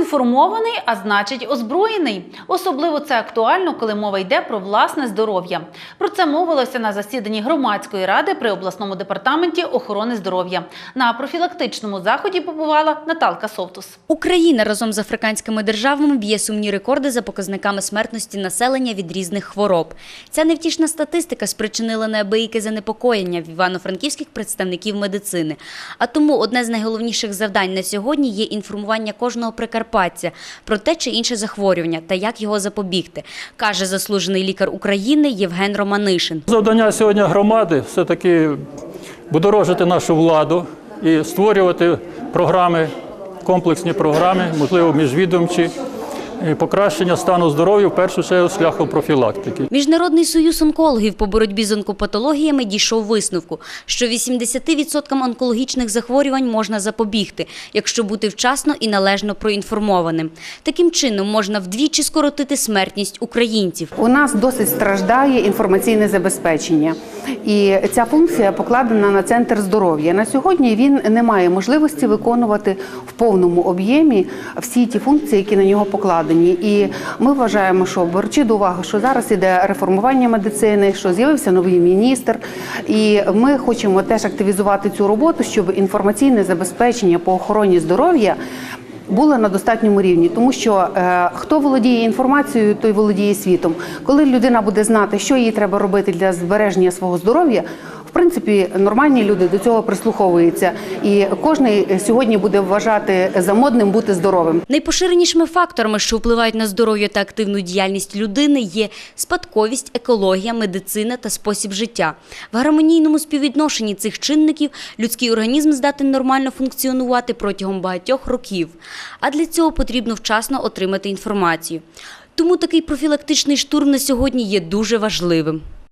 Проінформований, а значить озброєний. Особливо це актуально, коли мова йде про власне здоров'я. Про це мовилося на засіданні громадської ради при обласному департаменті охорони здоров'я. На профілактичному заході побувала Наталка Совтус. Україна разом з африканськими державами б'є сумні рекорди за показниками смертності населення від різних хвороб. Ця невтішна статистика спричинила неабияке занепокоєння в івано-франківських представників медицини. А тому одне з найголовніших завдань на сьогодні є інформування кожного прикарпатця про те чи інше захворювання та як його запобігти, каже заслужений лікар України Євген Романишин. Завдання сьогодні громади все-таки будорожити нашу владу і створювати програми, комплексні програми, можливо, міжвідомчі, покращення стану здоров'я в першу чергу шляхом профілактики. Міжнародний союз онкологів по боротьбі з онкопатологіями дійшов висновку, що 80% онкологічних захворювань можна запобігти, якщо бути вчасно і належно проінформованим. Таким чином можна вдвічі скоротити смертність українців. У нас досить страждає інформаційне забезпечення, і ця функція покладена на центр здоров'я. На сьогодні він не має можливості виконувати в повному об'ємі всі ті функції, які на нього покладені. І ми вважаємо, що беручи до уваги, що зараз іде реформування медицини, що з'явився новий міністр, і ми хочемо теж активізувати цю роботу, щоб інформаційне забезпечення по охороні здоров'я була на достатньому рівні, тому що е, хто володіє інформацією, той володіє світом. Коли людина буде знати, що їй треба робити для збереження свого здоров'я, принципі, нормальні люди до цього прислуховуються, і кожен сьогодні буде вважати за модним бути здоровим. Найпоширенішими факторами, що впливають на здоров'я та активну діяльність людини, є спадковість, екологія, медицина та спосіб життя. В гармонійному співвідношенні цих чинників людський організм здатен нормально функціонувати протягом багатьох років. А для цього потрібно вчасно отримати інформацію. Тому такий профілактичний штурм на сьогодні є дуже важливим.